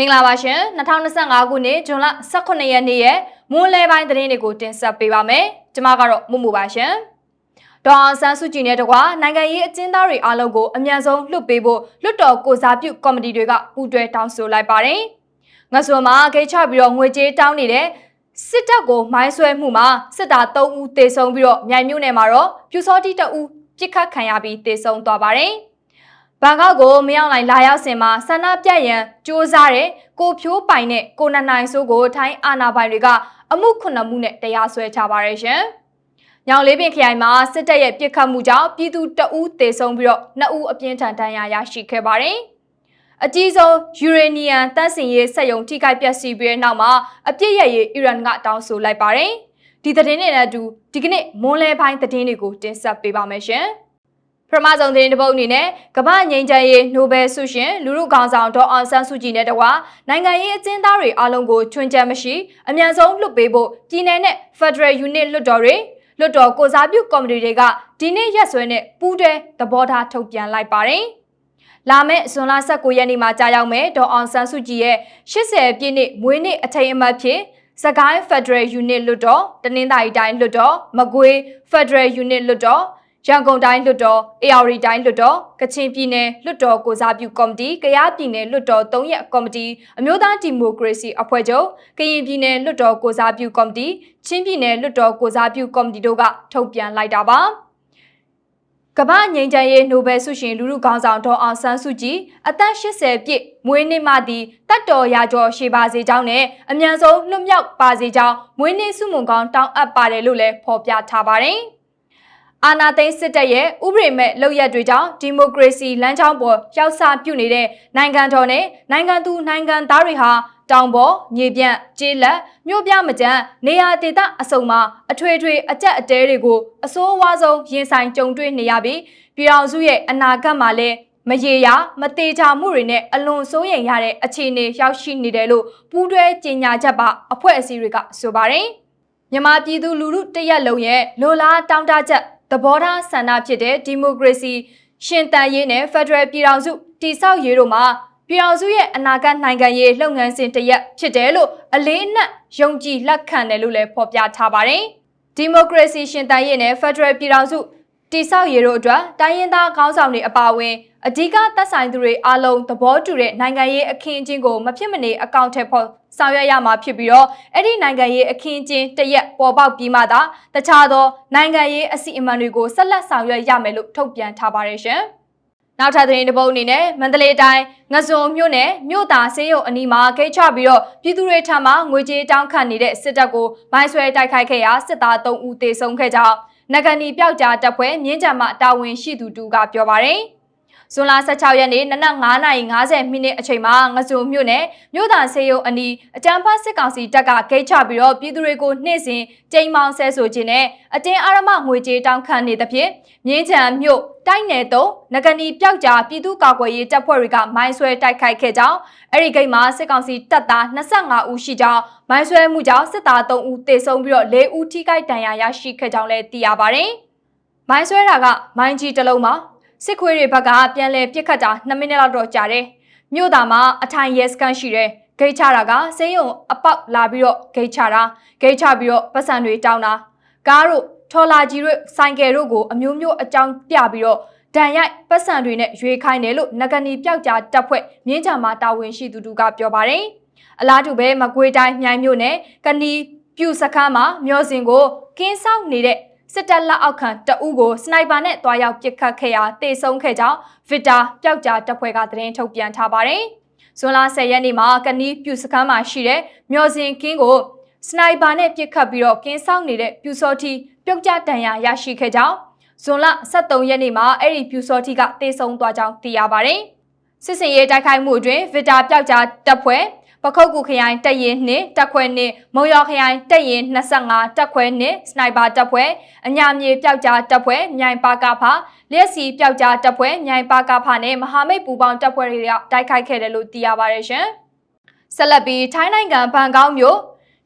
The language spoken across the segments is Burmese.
မင်္ဂလာပါရှင်2025ခုနှစ်ဇွန်လ18ရက်နေ့ရဲ့မွန်းလဲပိုင်းသတင်းတွေကိုတင်ဆက်ပေးပါမယ်ကျွန်မကတော့မှုမှုပါရှင်ဒေါ်အောင်ဆန်းစုကြည်နဲ့တကွာနိုင်ငံရေးအကျဉ်းသားတွေအားလုံးကိုအမြန်ဆုံးလွှတ်ပေးဖို့လွှတ်တော်ကိုစားပြုကော်မတီတွေကပူးတွဲတောင်းဆိုလိုက်ပါတယ်ငါဆိုမှာဂိတ်ချပြီးတော့ငွေကြေးတောင်းနေတဲ့စစ်တပ်ကိုမိုင်းဆွဲမှုမှာစစ်သား3ဦးတေဆုံးပြီးတော့မြိုင်မြို့နယ်မှာတော့ပြူစောတိ2ဦးပြစ်ခတ်ခံရပြီးတေဆုံးသွားပါတယ် ဘန်ကောက်ကိုမရောက်လိုက်လာရောက်စင်မှာဆန္ဒပြရန်စ조사တဲ့ကိုဖြိုးပိုင်နဲ့ကိုနနိုင်စိုးကိုထိုင်းအာဏာပိုင်တွေကအမှုခုနှစ်မှုနဲ့တရားစွဲချပါရရှင်။ညောင်လေးပင်ခရိုင်မှာစစ်တပ်ရဲ့ပြစ်ခတ်မှုကြောင့်ပြည်သူတအူးတေဆုံးပြီးတော့နှစ်ဦးအပြင်းထန်ဒဏ်ရာရရှိခဲ့ပါတယ်။အကြီးဆုံးယူရေနီယံတန့်စင်ရေးစက်ရုံထိခိုက်ပျက်စီးပြီးတဲ့နောက်မှာအပြစ်ရရေးအီရန်ကတောင်းဆိုလိုက်ပါတယ်။ဒီသတင်းတွေနဲ့အတူဒီကနေ့မွန်းလဲပိုင်းသတင်းတွေကိုတင်ဆက်ပေးပါမယ်ရှင်။ ပထမဆုံးသတင်းတစ်ပုဒ်အနေနဲ့ကမ္ဘာငြိမ်းချမ်းရေးနိုဘယ်ဆုရှင်လူမှုခေါင်းဆောင်ဒေါ်အောင်ဆန်းစုကြည်နဲ့တကွာနိုင်ငံရေးအကျဉ်းသားတွေအားလုံးကိုချွင်းချက်မရှိအမြန်ဆုံးလွှတ်ပေးဖို့ပြည်내နဲ့ Federal Unit လွှတ်တော်တွေလွှတ်တော်ကိုစားပြုကော်မတီတွေကဒီနေ့ရက်စွဲနဲ့ပူးတွဲသဘောထားထုတ်ပြန်လိုက်ပါတယ်။လာမယ့်ဇွန်လ19ရက်နေ့မှာကြာရောက်မယ်ဒေါ်အောင်ဆန်းစုကြည်ရဲ့80ပြည့်နှစ်မွေးနေ့အထိမ်းအမှတ်ဖြစ်စကိုင်း Federal Unit လွှတ်တော်တနင်္သာရီတိုင်းလွှတ်တော်မကွေး Federal Unit လွှတ်တော် ရန်ကုန်တိုင်းလွှတ်တော်အေရရီတိုင်းလွှတ်တော်ကချင်ပြည်နယ်လွှတ်တော်ကိုစားပြုကော်မတီကယားပြည်နယ်လွှတ်တော်၃ရက်ကော်မတီအမျိုးသားဒီမိုကရေစီအဖွဲ့ချုပ်ကရင်ပြည်နယ်လွှတ်တော်ကိုစားပြုကော်မတီချင်းပြည်နယ်လွှတ်တော်ကိုစားပြုကော်မတီတို့ကထုတ်ပြန်လိုက်တာပါကမ္ဘာငြိမ်းချမ်းရေးနိုဘယ်ဆုရှင်လူလူခေါင်းဆောင်ဒေါ်အောင်ဆန်းစုကြည်အသက်80ပြည့်မွေးနေ့မှသည်တတ်တော်ရာကျော်ရှိပါစေကြောင်းနဲ့အမြန်ဆုံးလွတ်မြောက်ပါစေကြောင်းမွေးနေ့ဆုမွန်ကောင်းတောင်းအပ်ပါတယ်လို့လည်းဖော်ပြထားပါတယ်။ အာနာသိန်းစစ်တပ်ရဲ့ဥပဒေမဲ့လုပ်ရက်တွေကြောင့်ဒီမိုကရေစီလမ်းကြောင်းပေါ်ရောက်စားပြုနေတဲ့နိုင်ငံတော်နဲ့နိုင်ငံသူနိုင်ငံသားတွေဟာတောင်ပေါ်မြေပြန့်ကျေးလက်မြို့ပြမကြမ်းနေရာဒေသအစုံမှာအထွေထွေအကြက်အတဲတွေကိုအစိုးအဝါဆုံးရင်ဆိုင်ကြုံတွေ့နေရပြီးပြည်တော်စုရဲ့အနာဂတ်မှာလည်းမရေရာမသေးချာမှုတွေနဲ့အလွန်စိုးရိမ်ရတဲ့အခြေအနေရောက်ရှိနေတယ်လို့ပူးတွဲကြေညာချက်ပါအဖွဲ့အစည်းတွေကဆိုပါတယ်မြန်မာပြည်သူလူထုတရက်လုံးရဲ့လိုလားတောင်းတချက် သဘောထားဆန္ဒဖြစ်တဲ့ဒီမိုကရေစီရှင်တန်ရေးနဲ့ဖက်ဒရယ်ပြည်ထောင်စုတည်ဆောက်ရေးတို့မှာပြည်ထောင်စုရဲ့အနာဂတ်နိုင်ငံရေးလုပ်ငန်းစဉ်တစ်ရပ်ဖြစ်တယ်လို့အလေးအနက်ယုံကြည်လက်ခံတယ်လို့လည်းဖော်ပြထားပါတယ်။ဒီမိုကရေစီရှင်တန်ရေးနဲ့ဖက်ဒရယ်ပြည်ထောင်စုတည်ဆောက်ရေးတို့အတွက်တိုင်းရင်းသားခေါင်းဆောင်တွေအပါအဝင် အဓိကသက်ဆိုင်သူတွေအားလုံးသဘောတူတဲ့နိုင်ငံရေးအခင်းအကျင်းကိုမဖြစ်မနေအကောင့်ထဲပေါ်ဆောင်ရွက်ရမှာဖြစ်ပြီးတော့အဲ့ဒီနိုင်ငံရေးအခင်းအကျင်းတရက်ပေါ်ပေါက်ပြီးမှသာတခြားသောနိုင်ငံရေးအစီအမံတွေကိုဆက်လက်ဆောင်ရွက်ရမယ်လို့ထုတ်ပြန်ထားပါတယ်ရှင်။နောက်ထပ်သတင်းတစ်ပုဒ်အနေနဲ့မန္တလေးတိုင်းငစုံမြို့နယ်မြို့သားဆေးရုံအနီးမှာဂိတ်ချပြီးတော့ပြည်သူတွေထံမှငွေကြေးတောင်းခံနေတဲ့စစ်တပ်ကိုမိုင်းဆွဲတိုက်ခိုက်ခဲ့ရာစစ်သား3ဦးသေဆုံးခဲ့ကြောင်းနဂနီပျောက်ကြားတပ်ဖွဲ့မြင်းကြံမှတာဝန်ရှိသူတူကပြောပါတယ်။ ဇွန်လ16ရက်နေ့နနက်9:50မိနစ်အချိန်မှာငစုံမြို့နယ်မြို့သားဆေးရုံအနီးအကြမ်းဖက်စစ်ကောင်စီတပ်ကဂိတ်ချပြီးတော့ပြည်သူတွေကိုနှိမ့်စင်ကြိမ်မောင်းဆဲဆိုခြင်းနဲ့အတင်းအာရမငွေကြေးတောင်းခံနေသဖြင့်မြင်းချံမြို့တိုက်နယ်သုံးငကနီပျောက်ကြားပြည်သူ့ကာကွယ်ရေးတပ်ဖွဲ့တွေကမိုင်းဆွဲတိုက်ခိုက်ခဲ့ကြောင်းအဲ့ဒီဂိတ်မှာစစ်ကောင်စီတပ်သား25ဦးရှိကြောင်းမိုင်းဆွဲမှုကြောင့်စစ်သား3ဦးသေဆုံးပြီးတော့4ဦးထိခိုက်ဒဏ်ရာရရှိခဲ့ကြောင်းလည်းသိရပါတယ်။မိုင်းဆွဲတာကမိုင်းကြီးတစ်လုံးမှာ စစ်ခွေးတွေဘက်ကပြန်လဲပြစ်ခတ်တာ2မိနစ်လောက်တော့ကြာတယ်။မြို့သားမှာအထိုင်ရဲစကန်ရှိတယ်။ဂိတ်ချတာကစေးရုံအပေါက်လာပြီးတော့ဂိတ်ချတာဂိတ်ချပြီးတော့ပတ်စံတွေတောင်းတာကားတို့ထော်လာကြီးတို့ဆိုင်ကယ်တို့ကိုအမျိုးမျိုးအကြောင်းပြပြီးတော့ဒဏ်ရိုက်ပတ်စံတွေနဲ့ရွေခိုင်းတယ်လို့နဂနီပျောက်ကြားတပ်ဖွဲ့မြင်းချံမှာတာဝန်ရှိသူတို့ကပြောပါတယ်။အလားတူပဲမကွေးတိုင်းမြိုင်မြို့နယ်ကနီပြူစခန်းမှာမျောစင်ကိုကင်းဆောင်နေတဲ့ စစ်တပ်လက်အောက်ခံတအုပ်ကိုစနိုက်ပါနဲ့တွားရောက်ပစ်ခတ်ခဲ့ရာတေဆုံးခဲ့ကြောင်းဗစ်တာပျောက်ကြားတပ်ဖွဲ့ကသတင်းထုတ်ပြန်ထားပါတယ်။ဇွန်လ10ရက်နေ့မှာကနီးပြူစခန်းမှာရှိတဲ့မျော်စင်ကင်းကိုစနိုက်ပါနဲ့ပစ်ခတ်ပြီးတော့ကင်းဆောင်နေတဲ့ပြူစောတီပျောက်ကြားတန်ရာရရှိခဲ့ကြောင်းဇွန်လ23ရက်နေ့မှာအဲ့ဒီပြူစောတီကတေဆုံးသွားကြောင်းသိရပါတယ်။စစ်စင်ရေးတိုက်ခိုက်မှုအတွင်းဗစ်တာပျောက်ကြားတပ်ဖွဲ့ ပခုတ်ကူခရိုင်တက်ရင်နှင့်တက်ခွဲနှင့်မုံရော်ခရိုင်တက်ရင်25တက်ခွဲနှင့်စနိုက်ပါတက်ဖွဲ့အညာမြေပျောက်ကြားတက်ဖွဲ့မြိုင်ပါကဖလျက်စီပျောက်ကြားတက်ဖွဲ့မြိုင်ပါကဖနဲ့မဟာမိတ်ပူပေါင်းတက်ဖွဲ့တွေကတိုက်ခိုက်ခဲ့တယ်လို့သိရပါတယ်ရှင်။ဆက်လက်ပြီးထိုင်းနိုင်ငံဘန်ကောက်မြို့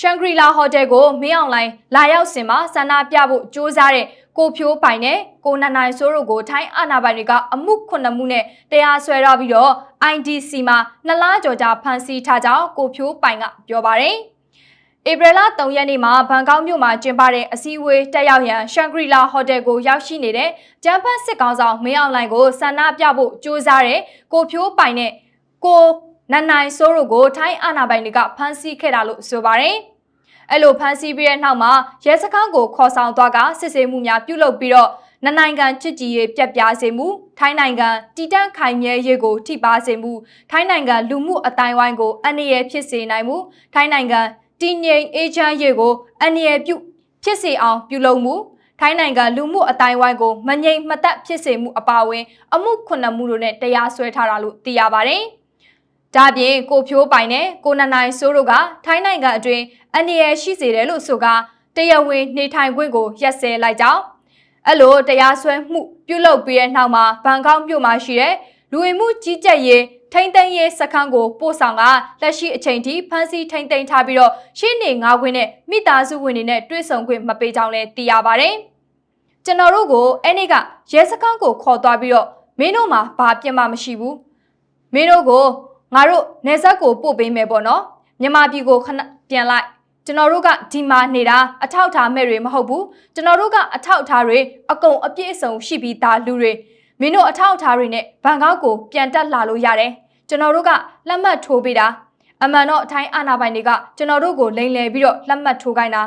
ရှန်ဂရီလာဟိုတယ်ကိုမင်းအောင်လိုင်းလာရောက်စင်မှာဆန္ဒပြဖို့ကြိုးစားတဲ့ ကိုဖြိုးပိုင်နဲ့ကိုနန္နိုင်စိုးတို့ကိုထိုင်းအာဏာပိုင်တွေကအမှုခုနှစ်မှုနဲ့တရားစွဲထားပြီးတော့ IDC မှာနှစ်လကျော်ကြာဖမ်းဆီးထားကြောင်းကိုဖြိုးပိုင်ကပြောပါတယ်။ဧပြီလ3ရက်နေ့မှာဘန်ကောက်မြို့မှာကျင်းပတဲ့အစည်းအဝေးတက်ရောက်ရန်ရှန်ဂရီလာဟိုတယ်ကိုရောက်ရှိနေတဲ့ဂျမ်ဖတ်စစ်ကောင်ဆောင်မင်းအောင်လှိုင်ကိုဆန္ဒပြဖို့ကြိုးစားတဲ့ကိုဖြိုးပိုင်နဲ့ကိုနန်နိုင်စိုးတို့ကိုထိုင်းအာဏာပိုင်တွေကဖမ်းဆီးခဲ့တာလို့ဆိုပါတယ်။ အဲ့လိုဖမ်းဆီးပြီးတဲ့နောက်မှာရဲစခန်းကိုခေါ်ဆောင်သွားကစစ်ဆေးမှုများပြုလုပ်ပြီးတော့နနိုင်ငံချစ်ကြည်ရေးပြက်ပြားစေမှုထိုင်းနိုင်ငံတီတန့်ခိုင်မြဲရေးကိုထိပါစေမှုထိုင်းနိုင်ငံလူမှုအတိုင်းဝိုင်းကိုအန္တရာယ်ဖြစ်စေနိုင်မှုထိုင်းနိုင်ငံတည်ငြိမ်အေးချမ်းရေးကိုအန္တရာယ်ပြုဖြစ်စေအောင်ပြုလုပ်မှုထိုင်းနိုင်ငံလူမှုအတိုင်းဝိုင်းကိုမငြိမ်မသက်ဖြစ်စေမှုအပါအဝင် အမှုခုနှစ်မှုတို့နဲ့တရားစွဲထားတာလို့သိရပါတယ်။ ဒါပြင်ကိုဖြိုးပိုင်နဲ့ကိုနနိုင်စိုးတို့ကထိုင်းနိုင်ငံအတွင်းအန္တရာယ်ရှိစေတယ်လို့ဆိုကတရားဝင်နေထိုင်ခွင့်ကိုရက်စဲလိုက်ကြောင်းအဲ့လိုတရားစွဲမှုပြုလုပ်ပြီးတဲ့နောက်မှာဘန်ကောက်မြို့မှာရှိတဲ့လူဝင်မှုကြီးကြပ်ရေးထိမ့်သိမ်းရေးစခန်းကိုပို့ဆောင်ကလက်ရှိအချိန်ထိဖမ်းဆီးထိမ့်သိမ်းထားပြီးတော့ရှင်းနေငါးခွင့်နဲ့မိသားစုဝင်တွေနဲ့တွေ့ဆုံခွင့်မပေးကြောင်းလည်းသိရပါတယ်။ကျွန်တော်တို့ကိုအဲ့ဒီကရဲစခန်းကိုခေါ်သွားပြီးတော့မင်းတို့မှာဘာပြစ်မှမရှိဘူး။မင်းတို့ကို ငါတို့နေဆက်ကိုပို့ပေးမယ်ပေါ့နော်။မြန်မာပြည်ကိုခဏပြန်လိုက်ကျွန်တော်တို့ကဒီမှာနေတာအထောက်ထားမဲ့တွေမဟုတ်ဘူးကျွန်တော်တို့ကအထောက်ထားတွေအကုန်အပြည့်အစုံရှိပြီးသားလူတွေမင်းတို့အထောက်အထားတွေနဲ့ဘန်ကောက်ကိုပြန်တက်လာလို့ရတယ်ကျွန်တော်တို့ကလက်မှတ်ထိုးပေးတာအမှန်တော့အထိုင်းအာဏာပိုင်တွေကကျွန်တော်တို့ကိုလိန်လည်ပြီးတော့လက်မှတ်ထိုးခိုင်းတာ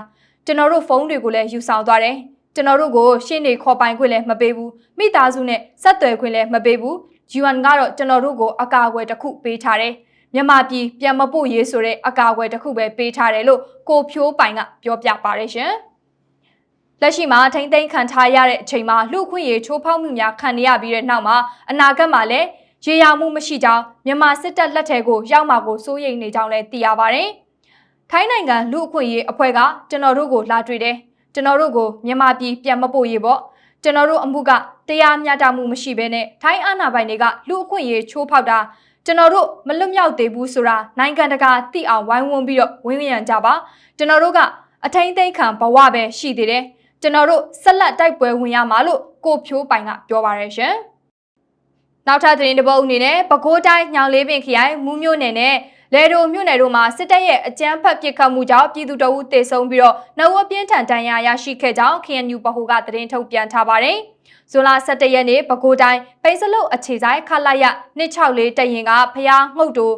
ကျွန်တော်တို့ဖုန်းတွေကိုလည်းယူဆောင်သွားတယ် ကျွန်တော်တို့ကိုရှင်းနေခေါ်ပိုင်ခွင့်လည်းမပေးဘူးမိသားစုနဲ့ဆက်သွယ်ခွင့်လည်းမပေးဘူး UN ကတော့ကျွန်တော်တို့ကိုအကာအကွယ်တစ်ခုပေးထားတယ်မြန်မာပြည်ပြန်မပို့ရေးဆိုတဲ့အကာအကွယ်တစ်ခုပဲပေးထားတယ်လို့ကိုဖြိုးပိုင်ကပြောပြပါတယ်ရှင်။လက်ရှိမှာထိမ့်သိမ်းခံထားရတဲ့အချိန်မှာလူခွင့်ရေးချိုးဖောက်မှုများခံရပြီးတဲ့နောက်မှာအနာဂတ်မှာလည်းရေရာမှုမရှိကြောင်းမြန်မာစစ်တပ်လက်ထက်ကိုရောက်မှာကိုစိုးရိမ်နေကြောင်းလည်းသိရပါတယ်။ထိုင်းနိုင်ငံလူအခွင့်ရေးအဖွဲ့ကကျွန်တော်တို့ကိုလာတွေ့တယ်။ ကျွန်တော်တို့ကိုမြန်မာပြည်ပြန်မပို့ရေးပေါ့။ကျွန်တော်တို့အမှုကတရားမျှတမှုမရှိဘဲနဲ့ထိုင်းအာဏာပိုင်တွေကလူအခွင့်ရေးချိုးဖောက်တာကျွန်တော်တို့မလွတ်မြောက်သေးဘူးဆိုတာနိုင်ငံတကာသိအောင်ဝိုင်းဝန်းပြီးတော့ဝင်းရံကြပါကျွန်တော်တို့ကအထိမ့်သိမ်းခံဘဝပဲရှိသေးတယ်။ကျွန်တော်တို့ဆက်လက်တိုက်ပွဲဝင်ရမှာလို့ကိုဖြိုးပိုင်ကပြောပါရရှင်။နောက်ထပ်သတင်းတစ်ပုဒ်အနေနဲ့ပဲခူးတိုင်းညောင်လေးပင်ခရိုင်မူးမြို့နယ်နဲ့ လေဒိုမြို့နယ်တို့မှာစစ်တပ်ရဲ့အကြမ်းဖက်ပစ်ခတ်မှုကြောင့်ပြည်သူတို့တေဆုံးပြီးတော့နှုတ်ဝပြင်းထန်ဒဏ်ရာရရှိခဲ့ကြောင်း KNU ပဟိုကသတင်းထုတ်ပြန်ထားပါတယ်။ဇွန်လ17ရက်နေ့ပဲခူးတိုင်းပိစလုတ်အခြေဆိုင်ခလာရ264တရင်ကဖျားငုတ်တို့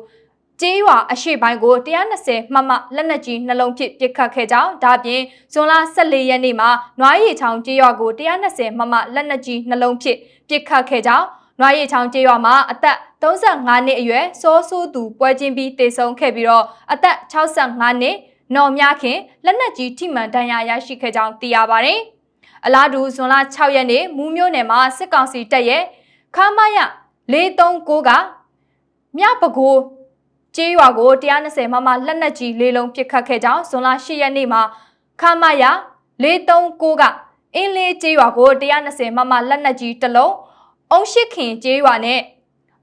ကျေးရွာအရှိပိုင်းကို120မှတ်မှလက်နက်ကြီးနှလုံးဖြင့်ပစ်ခတ်ခဲ့ကြောင်းဒါပြင်ဇွန်လ14ရက်နေ့မှာနွားရီချောင်းကျေးရွာကို120မှတ်မှလက်နက်ကြီးနှလုံးဖြင့်ပစ်ခတ်ခဲ့ကြောင်း နွားရီချောင်းကျေးရွာမှာအသက်35နှစ်အရွယ်စောဆိုးသူပွဲချင်းပြီးတေဆုံးခဲ့ပြီးတော့အသက်65နှစ်နော်မြခင်လက်နက်ကြီးထိမှန်ဒဏ်ရာရရှိခဲ့ကြောင်းသိရပါတယ်။အလားတူဇွန်လ6ရက်နေ့မူးမြို့နယ်မှာစစ်ကောင်စီတပ်ရဲ့ခါမရ439ကမြပကိုကျေးရွာကို120မမလက်နက်ကြီးလေးလုံးပစ်ခတ်ခဲ့ကြောင်းဇွန်လ10ရက်နေ့မှာခမရ439ကအင်းလေးကျေးရွာကို120မမလက်နက်ကြီးတစ်လုံး အုံရှိခင်ကျေးရွာနဲ့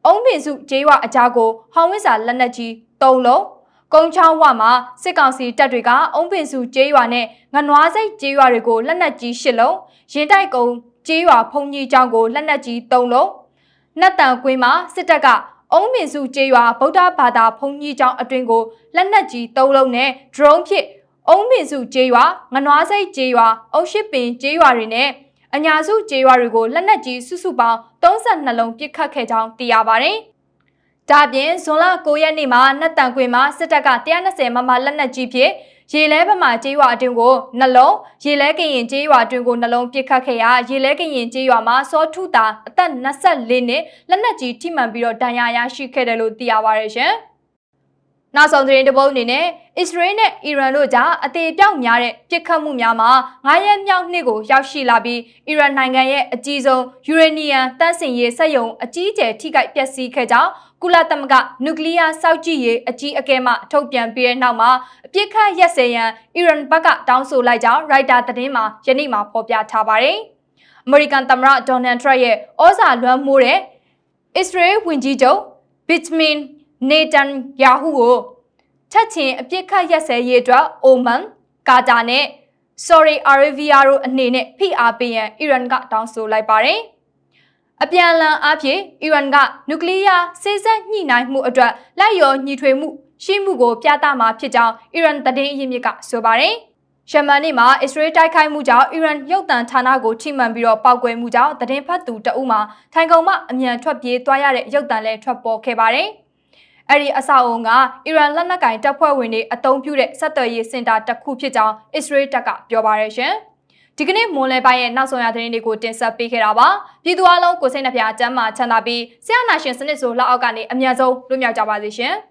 အုံပင်စုကျေးရွာအကြားကိုဟောင်းဝင်းစာလက်နက်ကြီး3လုံးကုန်းချောင်းဝမှာစစ်ကောင်စီတပ်တွေကအုံပင်စုကျေးရွာနဲ့ငနွားစိတ်ကျေးရွာတွေကိုလက်နက်ကြီး၈လုံးရင်တိုက်ကုန်းကျေးရွာဖုန်ကြီးကျောင်းကိုလက်နက်ကြီး၃လုံးနတ်တန်ကွင်းမှာစစ်တပ်ကအုံးမင်စုကျေးရွာဗုဒ္ဓဘာသာဘုန်းကြီးကျောင်းအတွင်ကိုလက်နက်ကြီး၃လုံးနဲ့ drone ဖြင့်အုံးမင်စုကျေးရွာငနွားစိတ်ကျေးရွာအုံရှိပင်ကျေးရွာတွေနဲ့ အညာစုကျေးရွာတွေကိုလက်နက်ကြီးစုစုပေါင်း32လုံးပစ်ခတ်ခဲ့ကြောင်းသိရပါတယ်။ဒါပြင်ဇွန်လ9ရက်နေ့မှာနတ်တန်ကွင်းမှာစစ်တပ်က120မမလက်နက်ကြီးဖြင့်ရေလဲဘက်မှာကျေးရွာအတွင်းကိုနှလုံးရေလဲကရင်ကျေးရွာအတွင်းကိုနှလုံးပစ်ခတ်ခဲ့ရာရေလဲကရင်ကျေးရွာမှာစောထုတာအသက်24နှစ်လက်နက်ကြီးထိမှန်ပြီးတော့ဒဏ်ရာရရှိခဲ့တယ်လို့သိရပါတယ်ရှင်။ နောက်ဆုံးသတင်းတစ်ပုဒ်အနေနဲ့အစ္စရေးနဲ့အီရန်တို့ကြားအသေးပြောက်များတဲ့ပြစ်ခတ်မှုများမှာ9ရက်မြောက်နှစ်ကိုရောက်ရှိလာပြီးအီရန်နိုင်ငံရဲ့အကြီးဆုံးယူရေနီယံတန့်စင်ရေးစက်ရုံအကြီးအကျယ်ထိခိုက်ပျက်စီးခဲ့ကြောင်းကုလသမဂ္ဂနျူကလ িয়ার စောက်ကြည့်ရေးအကြီးအကဲမှထုတ်ပြန်ပြီးတဲ့နောက်မှာအပြစ်ခတ်ရက်စဲရန်အီရန်ဘက်ကတောင်းဆိုလိုက်ကြောင်းရိုက်တာသတင်းမှာယနေ့မှဖော်ပြထားပါတယ်။အမေရိကန်သမ္မတဒေါ်နယ်ထရန့်ရဲ့ဩဇာလွှမ်းမိုးတဲ့အစ္စရေးဝန်ကြီးချုပ်ဘစ်မင် နေတန်ယာဟုကိုချက်ချင်းအပြစ်ခတ်ရက်စဲရေးအတွက်အိုမန်ကာတာနဲ့ Saudi Arabia တို့အနေနဲ့ဖိအားပေးရန်အီရန်ကတောင်းဆိုလိုက်ပါတယ်။အပြန်အလှန်အားဖြင့်အီရန်ကနျူကလ িয়ার စေစက်ညှိနှိုင်းမှုအတွက်လက်ရောညီထွေမှုရှိမှုကိုပြသမှာဖြစ်ကြောင်းအီရန်သတင်းအရင်းမြစ်ကဆိုပါတယ်။ယမန်နေ့မှာအစ္စရေးတိုက်ခိုက်မှုကြောင့်အီရန်ရုပ်သံဌာနကိုထိမှန်ပြီးတော့ပောက်ကွဲမှုကြောင့်သတင်းဖတ်သူတအုပ်မှာထိုင်ကုန်မှအမြန်ထွက်ပြေးသွားရတဲ့ရုပ်သံလည်းထွက်ပေါ်ခဲ့ပါတယ်။ အဲ့ဒီအဆောက်အုံကအီရန်လက်နက်ကင်တပ်ဖွဲ့ဝင်တွေအုံပြုတဲ့ဆက်သွယ်ရေးစင်တာတစ်ခုဖြစ်ကြောင်းအစ္စရေးတပ်ကပြောပါရရှင်။ဒီကနေ့မွန်လဲပိုင်းရဲ့နောက်ဆုံးရသတင်းတွေကိုတင်ဆက်ပေးခဲ့တာပါ။ပြည်သူအလုံးကိုစိတ်နှပြအကျမ်းမာချမ်းသာပြီးဆရာနာရှင်စနစ်ဆိုလက်အောက်ကနေအမြန်ဆုံးလွတ်မြောက်ကြပါစေရှင်။